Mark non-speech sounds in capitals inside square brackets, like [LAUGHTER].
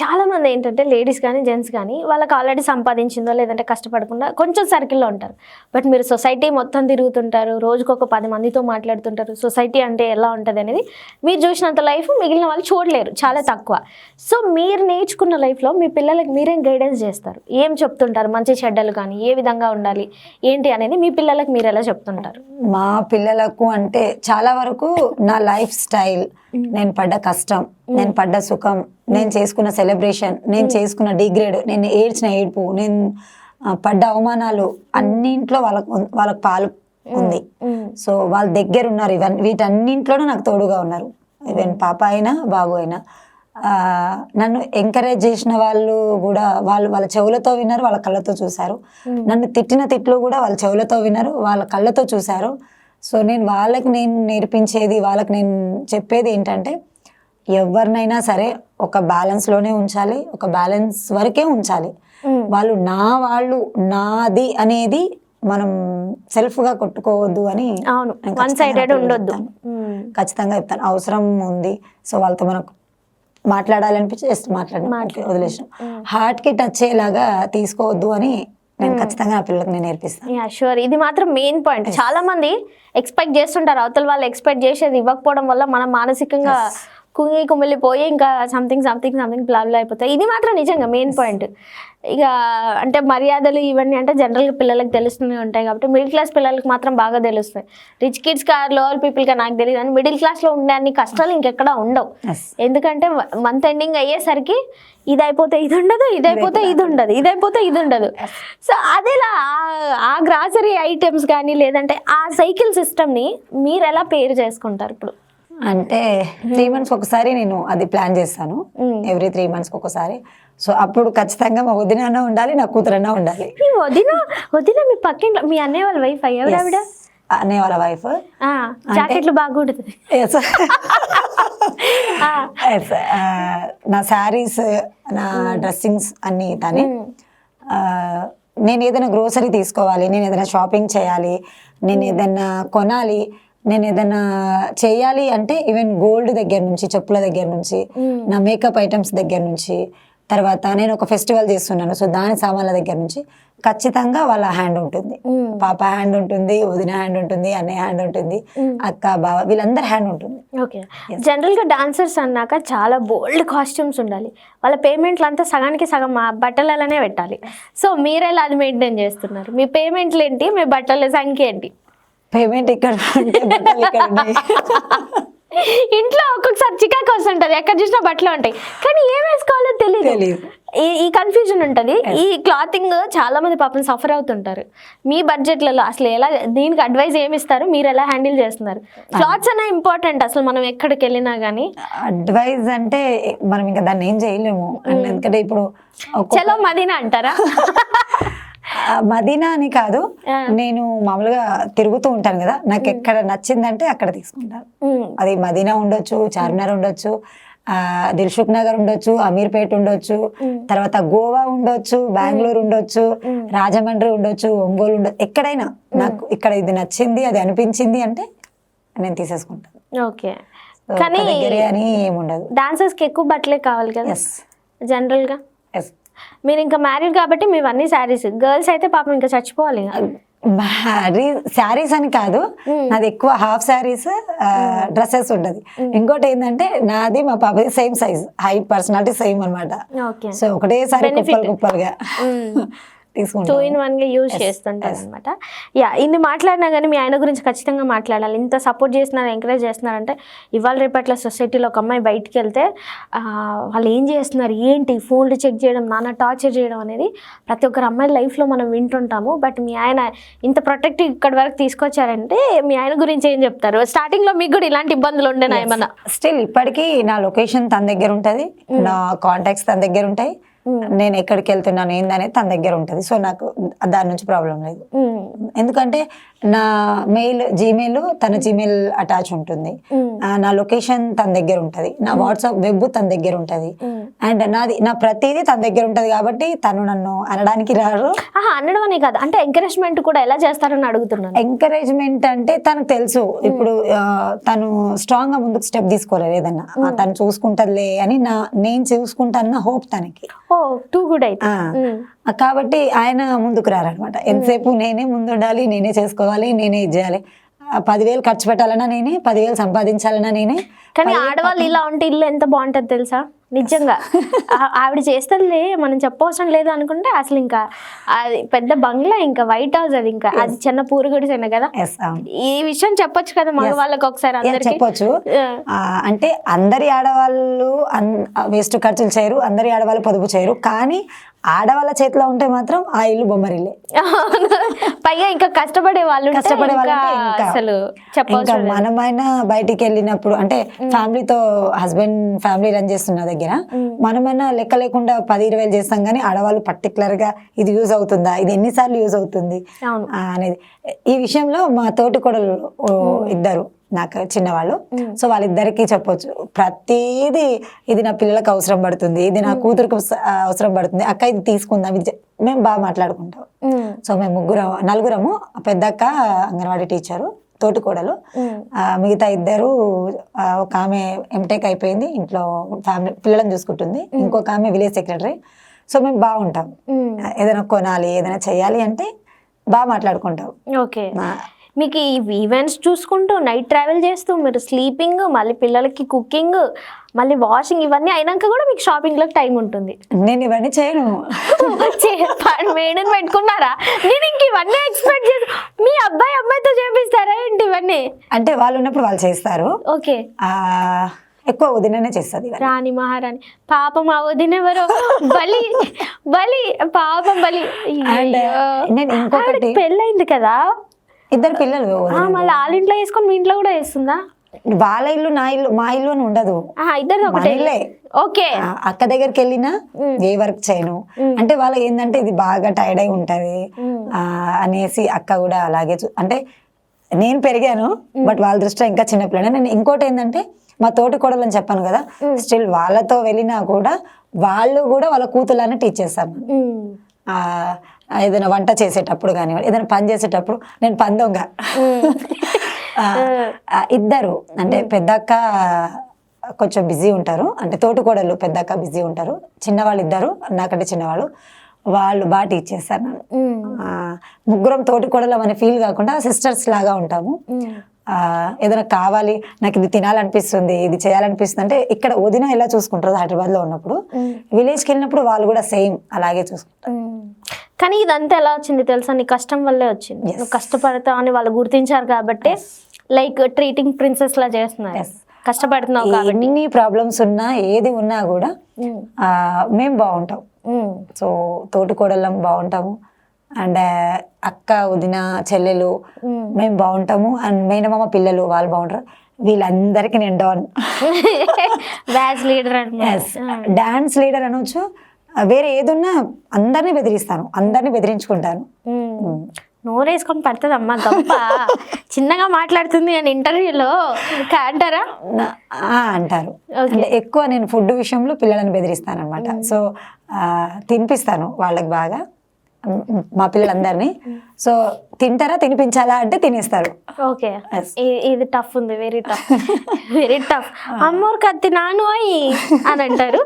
చాలా మంది ఏంటంటే లేడీస్ కానీ జెంట్స్ కానీ వాళ్ళకి ఆల్రెడీ సంపాదించిందో లేదంటే కష్టపడకుండా కొంచెం సర్కిల్లో ఉంటారు. బట్ మీరు సొసైటీ మొత్తం తిరుగుతుంటారు రోజుకు ఒక పది మందితో మాట్లాడుతుంటారు సొసైటీ అంటే ఎలా ఉంటుంది అనేది మీరు చూసినంత లైఫ్ మిగిలిన వాళ్ళు చూడలేరు చాలా తక్కువ. సో మీరు నేర్చుకున్న లైఫ్లో మీ పిల్లలకి మీరేం గైడెన్స్ చేస్తారు? ఏం చెప్తుంటారు? మంచి చెడ్డలు కానీ ఏ విధంగా ఉండాలి? ఏంటి అనేది మీ పిల్లలకి మీరు ఎలా చెప్తుంటారు? మా పిల్లలకు అంటే చాలా వరకు నా లైఫ్ స్టైల్ నేను పడ్డ కష్టం నేను పడ్డ సుఖం నేను చేసుకున్న సెలబ్రేషన్ నేను చేసుకున్న డిగ్రేడ్ నేను ఏడ్చిన ఏడుపు నేను పడ్డ అవమానాలు అన్నింట్లో వాళ్ళకు వాళ్ళకి పాలు ఉంది. సో వాళ్ళ దగ్గర ఉన్నారు ఇవన్నీ వీటన్నింట్లోనూ నాకు తోడుగా ఉన్నారు. ఈవెన్ పాప అయినా బాబు అయినా. నన్ను ఎంకరేజ్ చేసిన వాళ్ళు కూడా వాళ్ళు వాళ్ళ చెవులతో విన్నారు వాళ్ళ కళ్ళతో చూశారు. నన్ను తిట్టిన తిట్లు కూడా వాళ్ళ చెవులతో విన్నారు వాళ్ళ కళ్ళతో చూశారు. సో నేను వాళ్ళకి నేను నేర్పించేది వాళ్ళకి నేను చెప్పేది ఏంటంటే ఎవరినైనా సరే ఒక బ్యాలెన్స్లోనే ఉంచాలి ఒక బ్యాలెన్స్ వరకే ఉంచాలి. వాళ్ళు నా వాళ్ళు నాది అనేది మనం సెల్ఫ్గా కొట్టుకోవద్దు అని అవును. వన్ సైడెడ్ ఉండొద్దు. ఖచ్చితంగా చెప్తాను. అవసరం ఉంది. సో వాళ్ళతో మనకు మాట్లాడాలనిపించి జస్ట్ మాట్లాడి. వదిలేసాం హార్ట్కి టచ్ అయ్యేలాగా తీసుకోవద్దు అని నేను ఖచ్చితంగా నా పిల్లలకు నేను నేర్పిస్తాను యా షూర్ ఇది మాత్రం మెయిన్ పాయింట్ చాలా మంది ఎక్స్పెక్ట్ చేస్తుంటారు. అవతల వాళ్ళు ఎక్స్పెక్ట్ చేసేది ఇవ్వకపోవడం వల్ల మనం మానసికంగా కుంగి కుమిలిపోయి ఇంకా సంథింగ్ సంథింగ్ సంథింగ్ ప్లాబ్లో అయిపోతాయి. ఇది మాత్రం నిజంగా మెయిన్ పాయింట్ ఇక అంటే మర్యాదలు ఇవన్నీ అంటే జనరల్గా పిల్లలకు తెలుస్తూనే ఉంటాయి కాబట్టి మిడిల్ క్లాస్ పిల్లలకు మాత్రం బాగా తెలుస్తాయి. రిచ్ కిడ్స్ కా లోవర్ పీపుల్గా నాకు తెలియదు కానీ మిడిల్ క్లాస్లో ఉండే అన్ని కష్టాలు ఇంకెక్కడా ఉండవు. ఎందుకంటే మంత్ ఎండింగ్ అయ్యేసరికి ఇది అయిపోతే ఇది ఉండదు ఇది అయిపోతే ఇది ఉండదు ఇది అయిపోతే ఇది ఉండదు సో అదేలా ఆ గ్రాసరీ ఐటమ్స్ కానీ లేదంటే ఆ సైకిల్ సిస్టమ్ని మీరు ఎలా పేరు చేసుకుంటారు ఇప్పుడు? అంటే త్రీ మంత్స్ ఒకసారి నేను అది ప్లాన్ చేస్తాను. ఎవ్రీ త్రీ మంత్స్ ఒకసారి. సో అప్పుడు ఖచ్చితంగా మా వదిన ఉండాలి నా కూతురన్నా ఉండాలి. మీ వదిన వదిన మీ పక్కింట్లో మీ అన్నయ్య వాళ్ళ వైఫ్ ఎవరావిడ అనే వాళ్ళ వైఫ్ జాకెట్లు బాగా కుడుతుంది [LAUGHS] ఆ, నా శారీస్ నా డ్రెస్సింగ్స్ అన్ని తనే. ఆ, నేను ఏదైనా గ్రోసరీ తీసుకోవాలి నేను ఏదైనా షాపింగ్ చేయాలి నేను ఏదైనా కొనాలి నేను ఏదైనా చేయాలి అంటే ఈవెన్ గోల్డ్ దగ్గర నుంచి చెప్పుల దగ్గర నుంచి నా మేకప్ ఐటమ్స్ దగ్గర నుంచి తర్వాత నేను ఒక ఫెస్టివల్ చేస్తున్నాను సో దాని సామాన్ల దగ్గర నుంచి ఖచ్చితంగా వాళ్ళ హ్యాండ్ ఉంటుంది. పాప హ్యాండ్ ఉంటుంది వదిన హ్యాండ్ ఉంటుంది అన్నయ్య హ్యాండ్ ఉంటుంది అక్క బావ వీళ్ళందరి హ్యాండ్ ఉంటుంది. ఓకే. జనరల్గా డాన్సర్స్ అన్నాక చాలా బోల్డ్ కాస్ట్యూమ్స్ ఉండాలి. వాళ్ళ పేమెంట్లు అంతా సగానికి సగం బట్టలలోనే పెట్టాలి. సో మీరు ఎలా అది మెయింటైన్ చేస్తున్నారు? మీ పేమెంట్లు ఏంటి? మీ బట్టల సంఖ్య ఏంటి? పేమెంట్ ఇక్కడ ఇంట్లో ఒక్కొక్కసారి చికాకు వస్తుంటది. ఎక్కడ చూసినా బట్టలు ఉంటాయి. కానీ ఏం వేసుకోవాలో తెలియదు. ఈ కన్ఫ్యూజన్ ఉంటది. ఈ క్లాతింగ్ చాలా మంది పాపం సఫర్ అవుతుంటారు. మీ బడ్జెట్లలో అసలు ఎలా దీనికి అడ్వైస్ ఏమి ఇస్తారు? మీరు ఎలా హ్యాండిల్ చేస్తున్నారు? క్లాత్స్ అనే ఇంపార్టెంట్ అసలు మనం ఎక్కడికి వెళ్ళినా కానీ అడ్వైజ్ అంటే మనం ఇంకా దాన్ని ఏం చేయలేము. అండ్ ఎందుకంటే ఇప్పుడు చలో మదీనా అంటారా? [LAUGHS] మదీనా అని కాదు. నేను మామూలుగా తిరుగుతూ ఉంటాను కదా నాకు ఎక్కడ నచ్చిందంటే అక్కడ తీసుకుంటాను. అది మదీనా ఉండొచ్చు చార్మినార్ ఉండొచ్చు ఆ, దిల్సుఖ్ నగర్ ఉండొచ్చు అమీర్పేట్ ఉండొచ్చు తర్వాత గోవా ఉండొచ్చు బెంగళూరు ఉండొచ్చు రాజమండ్రి ఉండొచ్చు ఒంగోలు ఉండొచ్చు ఎక్కడైనా నాకు ఇక్కడ ఇది నచ్చింది అది అనిపించింది అంటే నేను తీసేసుకుంటాను. ఓకే. కానీ ఏముండదు. డాన్సర్స్కి ఎక్కువ బట్టలే కావాలి కదా? జనరల్గా మీరు ఇంకా మ్యారీడ్ కాబట్టి మీవన్నీ శారీస్ గర్ల్స్ అయితే పాపం ఇంకా చచ్చిపోవాలి. శారీస్ అని కాదు నాది ఎక్కువ హాఫ్ శారీస్ డ్రెస్సెస్ ఉండదు. ఇంకోటి ఏంటంటే నాది మా పాప same size height personality same అన్నమాట. ఓకే సో ఒకటేసారి కుప్పలు కుప్పలుగా. టూ ఇన్ వన్గా యూజ్ చేస్తుంటారు అనమాట యా ఇన్ని మాట్లాడినా కానీ మీ ఆయన గురించి ఖచ్చితంగా మాట్లాడాలి. ఇంత సపోర్ట్ చేస్తున్నారు ఎంకరేజ్ చేస్తున్నారంటే ఇవాళ రేపట్ల సొసైటీలో ఒక అమ్మాయి బయటికి వెళ్తే వాళ్ళు ఏం చేస్తున్నారు ఏంటి? ఫోన్లు చెక్ చేయడం నాన్న టార్చర్ చేయడం అనేది ప్రతి ఒక్కరు అమ్మాయి లైఫ్లో మనం వింటుంటాము. బట్ మీ ఆయన ఇంత ప్రొటెక్టివ్ ఇక్కడి వరకు తీసుకొచ్చారంటే మీ ఆయన గురించి ఏం చెప్తారు? స్టార్టింగ్లో మీకు కూడా ఇలాంటి ఇబ్బందులు ఉండేనా ఏమన్నా? స్టిల్ ఇప్పటికీ నా లొకేషన్ తన దగ్గర ఉంటది. నా కాంటాక్ట్స్ తన దగ్గర ఉంటాయి. నేను ఎక్కడికి వెళ్తున్నాను ఏందనేది తన దగ్గర ఉంటది. సో నాకు దాని నుంచి ప్రాబ్లం లేదు. ఎందుకంటే నా మెయిల్ జీమెయిల్ తన జీమెయిల్ అటాచ్ ఉంటుంది. నా లొకేషన్ తన దగ్గర ఉంటది. నా వాట్సాప్ వెబ్ తన దగ్గర ఉంటది. అండ్ నాది నా ప్రతిదీ తన దగ్గర ఉంటది కాబట్టి తను నన్ను అనడానికి రారు. అనడం అనే కాదు. అంటే ఎంకరేజ్మెంట్ కూడా ఎలా చేస్తారని అడుగుతున్నాను. ఎంకరేజ్మెంట్ అంటే తనకు తెలుసు. ఇప్పుడు తను స్ట్రాంగ్గా ముందుకు స్టెప్ తీసుకోలేదు ఏదన్నా. తను చూసుకుంటదిలే అని నా నేను చూసుకుంటానన్న హోప్ తనకి. ఓ టూ గుడ్ అయితే. కాబట్టి ఆయన ముందుకు రారనమాట ఎంతసేపు నేనే ముందు ఉండాలి నేనే చేసుకోవాలి నేనే ఇది చేయాలి. పదివేలు ఖర్చు పెట్టాలన్నా నేనే పదివేలు సంపాదించాలన్నా నేనే. కానీ ఆడవాళ్ళు ఇలా ఉంటే ఇల్లు ఎంత బాగుంటది తెలుసా? నిజంగా. ఆవిడ చేస్తుందిలే మనం చెప్పవసరం లేదు అనుకుంటే అసలు ఇంకా అది పెద్ద బంగ్లా ఇంకా వైట్ హౌస్ అది ఇంకా. అది చిన్న పూరుగుడిసేన కదా. ఈ విషయం చెప్పొచ్చు కదా మగవాళ్ళకి ఒకసారి Yeah, అందరికి? చెప్పొచ్చు. అంటే అందరి ఆడవాళ్ళు వేస్ట్ ఖర్చులు చేయరు అందరి ఆడవాళ్ళు పొదుపు చేయరు. కానీ ఆడవాళ్ళ చేతిలో ఉంటే మాత్రం ఆ ఇల్లు బొమ్మరిల్లే. పైగా ఇంకా కష్టపడే వాళ్ళు కష్టపడే ఇంకా వాళ్ళంటే ఇంకా అసలు. మనమైనా బయటికి వెళ్ళినప్పుడు అంటే ఫ్యామిలీతో హస్బెండ్ ఫ్యామిలీ రన్ చేస్తున్న దగ్గర మనమైనా లెక్క లేకుండా పది ఇరవై వేలు చేస్తాం కానీ ఆడవాళ్ళు పర్టికులర్గా ఇది యూజ్ అవుతుందా? ఇది ఎన్నిసార్లు యూజ్ అవుతుంది? అనేది. ఈ విషయంలో మా తోటి కొడలు ఇద్దరు. నాకు చిన్నవాళ్ళు. సో వాళ్ళిద్దరికీ చెప్పొచ్చు. ప్రతిదీ ఇది నా పిల్లలకు అవసరం పడుతుంది. ఇది నా కూతురుకు అవసరం పడుతుంది. అక్క ఇది తీసుకుందాం. ఇది మేము బాగా మాట్లాడుకుంటాం. సో మేము ముగ్గురం నలుగురము పెద్దక్క అంగన్వాడీ టీచరు తోటి కోడలు ఉమ్, ఆ, మిగతా ఇద్దరు ఒక ఆమె ఎంటెక్ అయిపోయింది. ఇంట్లో ఫ్యామిలీ పిల్లలను చూసుకుంటుంది. ఇంకొక ఆమె విలేజ్ సెక్రటరీ. సో మేము బాగుంటాం. ఏదైనా కొనాలి ఏదైనా చేయాలి అంటే బాగా మాట్లాడుకుంటాం. ఓకే. మీకు ఈ ఈవెంట్స్ చూసుకుంటూ నైట్ ట్రావెల్ చేస్తూ మీరు స్లీపింగ్ మళ్ళీ పిల్లలకి కుకింగ్ మళ్ళీ వాషింగ్ ఇవన్నీ అయినాక కూడా మీకు షాపింగ్లోకి టైం ఉంటుంది. నేను ఇవన్నీ చేయను. మేడని పెట్టుకున్నారా? నేను ఇంక ఇవన్నీ ఎక్స్పెక్ట్ చేసి మీ అబ్బాయి అమ్మాయితో చేపిస్తారా ఏంటి ఇవన్నీ? అంటే వాళ్ళు ఉన్నప్పుడు వాళ్ళు చేస్తారు. ఓకే. ఎక్కువ వదిననే చేస్తుంది. రాణి మహారాణి. పాపం ఆ వదినెవరో బలి బలి పాపం బలి. నేను ఇంకొకటి- పెళ్ళయింది కదా? ఇద్దరు పిల్లలు. మళ్ళీ వాళ్ళ ఇంట్లో వేసుకొని మీ ఇంట్లో కూడా వేస్తుందా వాళ్ళ ఇల్లు నా ఇల్లు మా ఇల్లు అని ఉండదు. ఒకటే. ఓకే. అక్క దగ్గరికి వెళ్ళినా ఏ వర్క్ చేయను. అంటే వాళ్ళ ఏంటంటే ఇది బాగా టైర్డ్ అయి ఉంటది. అనేసి అక్క కూడా అలాగే అంటే నేను పెరిగాను బట్ వాళ్ళ దృష్టిలో ఇంకా చిన్నపిల్లనే. నేను ఇంకోటి ఏంటంటే మా తోటి కోడలని చెప్పాను కదా స్టిల్ వాళ్ళతో వెళ్ళినా కూడా వాళ్ళు కూడా వాళ్ళ కూతుర్లానే టీచ్. ఆ, ఏదైనా వంట చేసేటప్పుడు కానివ్వండి ఏదైనా పని చేసేటప్పుడు నేను పని దొంగ ఆ, ఆ, ఇద్దరు. అంటే పెద్దక్క కొంచెం బిజీ ఉంటారు. అంటే తోటికోడలు పెద్దక్క బిజీ ఉంటారు. చిన్నవాళ్ళు ఇద్దరు నాకంటే చిన్నవాళ్ళు. వాళ్ళు బాగా టీచ్ చేస్తారు నన్ను ముగ్గురం తోటికోడలం అనే ఫీల్ కాకుండా సిస్టర్స్ లాగా ఉంటాము. ఏదైనా కావాలి నాకు ఇది తినాలనిపిస్తుంది ఇది చేయాలనిపిస్తుంది అంటే ఇక్కడ వదిన ఎలా చూసుకుంటారు హైదరాబాద్లో ఉన్నప్పుడు విలేజ్కి వెళ్ళినప్పుడు వాళ్ళు కూడా సేమ్ అలాగే చూసుకుంటారు. కానీ ఇదంతా ఎలా వచ్చింది తెలుసా? నీ కష్టం వల్లే వచ్చింది. నువ్వు కష్టపడతావు అని వాళ్ళు గుర్తించారు కాబట్టి లైక్ ట్రీటింగ్ ప్రిన్సెస్ లా చేస్తున్నారు. కష్టపడుతున్నావు కాబట్టి. ఎన్ని ప్రాబ్లమ్స్ ఉన్నా ఏది ఉన్నా కూడా. ఆ, మేము బాగుంటాం. ఉమ్. సో తోటి కోడళ్ళం బాగుంటాము. అండ్ అక్క వదిన చెల్లెలు ఉమ్. మేము బాగుంటాము. అండ్ మేనమామ పిల్లలు వాళ్ళు బాగుంటారు. వీళ్ళందరికీ నేను డాన్. [LAUGHS] డాన్స్ లీడర్ అనొచ్చు. వేరే ఏదున్నా అందరినీ బెదిరిస్తాను అందరినీ బెదిరించుకుంటాను. నోరేసుకొని పడుతుంది అమ్మ గొప్ప. చిన్నగా మాట్లాడుతుంది అని ఇంటర్వ్యూలో అంటారా? అంటారు. ఎక్కువ నేను ఫుడ్ విషయంలో పిల్లలను బెదిరిస్తాను అనమాట సో తినిపిస్తాను వాళ్ళకి బాగా మ్, పిల్లలందరినీ. సో తింటారా తినిపించాలా అంటే తినేస్తారు. ఓకే. ఇది టఫ్ ఉంది వెరీ టఫ్ వెరీ టఫ్ అమ్మోరు కత్తి నాను అని అంటారు.